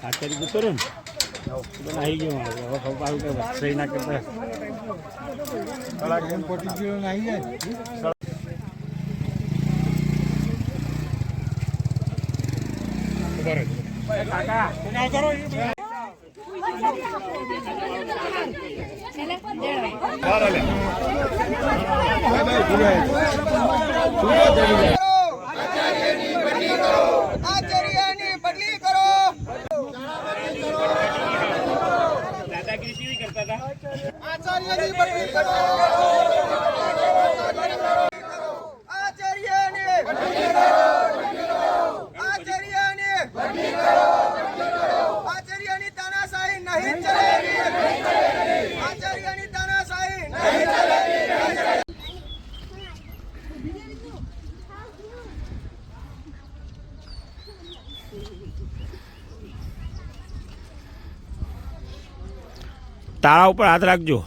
કરી તારીખ ઉતરો ને. આવી ગયો મારે. હવે ખબર કે વસ્ત્રય ના કરતા. આચાર્યની બદલી કરો દાદાગીરી કેવી કરતા હતા આચાર્યની બદલી કરો. આચાર્યની આચાર્યની આચાર્યની તાનાશાહી નહીં ચલેગી આચાર્યની તાનાશાહી નહીં ચલેગી તાળા ઉપર હાથ રાખજો.